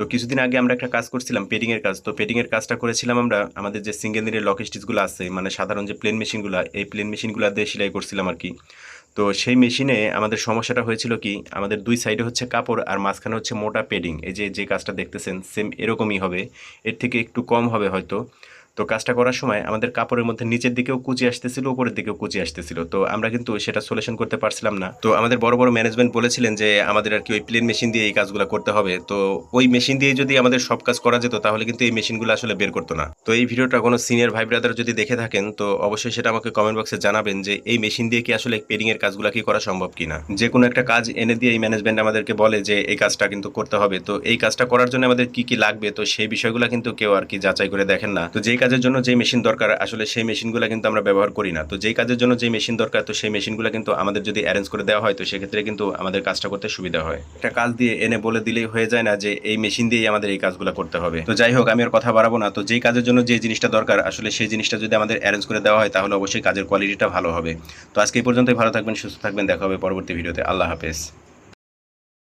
তো কিছুদিন আগে আমরা একটা কাজ করছিলাম পেডিংয়ের কাজ। তো পেডিংয়ের কাজটা করেছিলাম আমরা, আমাদের যে সিঙ্গেল দিনের লক স্টিচগুলো আছে মানে সাধারণ যে প্লেন মেশিনগুলো এই প্লেন মেশিনগুলো দিয়ে সেলাই করছিলাম আর কি। তো সেই মেশিনে আমাদের সমস্যাটা হয়েছিল কি, আমাদের দুই সাইডে হচ্ছে কাপড় আর মাঝখানে হচ্ছে মোটা পেডিং। এই যে যে কাজটা দেখতেছেন, সেম এরকমই হবে। এর থেকে একটু কম হবে হয়তো। তো কাজটা করার সময় আমাদের কাপড়ের মধ্যে নিচের দিকেও কুচি আসতেছিল, উপরের দিকেও কুচি আসতেছিল। তো আমরা কিন্তু সেটা সলিউশন করতে পারছিলাম না। তো আমাদের বড় বড় ম্যানেজমেন্ট বলেছিলেন যে, আমাদের আর কি ওই প্লেন মেশিন দিয়ে এই কাজগুলো করতে হবে। তো ওই মেশিন দিয়ে যদি আমাদের সব কাজ করা যেত, তাহলে কিন্তু এই মেশিনগুলো আসলে বের করতো না। তো এই ভিডিওটা কোনো সিনিয়র ভাই ব্রাদার যদি দেখে থাকেন, তো অবশ্যই সেটা আমাকে কমেন্ট বক্সে জানাবেন যে, এই মেশিন দিয়ে কি আসলে পেডিং এর কাজগুলো কি করা সম্ভব কিনা? যে কোনো একটা কাজ এনে দিয়ে এই ম্যানেজমেন্ট আমাদেরকে বলে যে, এই কাজটা কিন্তু করতে হবে। তো এই কাজটা করার জন্য আমাদের কি কি লাগবে? তো সেই বিষয়গুলো কিন্তু কেউ আর কি যাচাই করে দেখেন না। তো যেই কাজের জন্য যে মেশিন দরকার, আসলে সেই মেশিনগুলো কিন্তু আমরা ব্যবহার করি না। তো যেই কাজের জন্য যে মেশিন দরকার, তো সেই মেশিনগুলো কিন্তু আমাদের যদি অ্যারেঞ্জ করে দেওয়া হয়, তো সেক্ষেত্রে কিন্তু আমাদের কাজটা করতে সুবিধা হয়। একটা কাজ দিয়ে এনে বলে দিলেই হয়ে যায় না যে, এই মেশিন দিয়েই আমাদের এই কাজগুলো করতে হবে। তো যাই হোক, আমি আর কথা বাড়াবো না। তো যেই কাজের জন্য যে জিনিসটা দরকার, আসলে সেই জিনিসটা যদি আমাদের অ্যারেঞ্জ করে দেওয়া হয়, তাহলে অবশ্যই কাজের কোয়ালিটিটা ভালো হবে। তো আজকে এই পর্যন্তই, ভালো থাকবেন, সুস্থ থাকবেন, দেখা হবে পরবর্তী ভিডিওতে। আল্লাহ হাফেজ।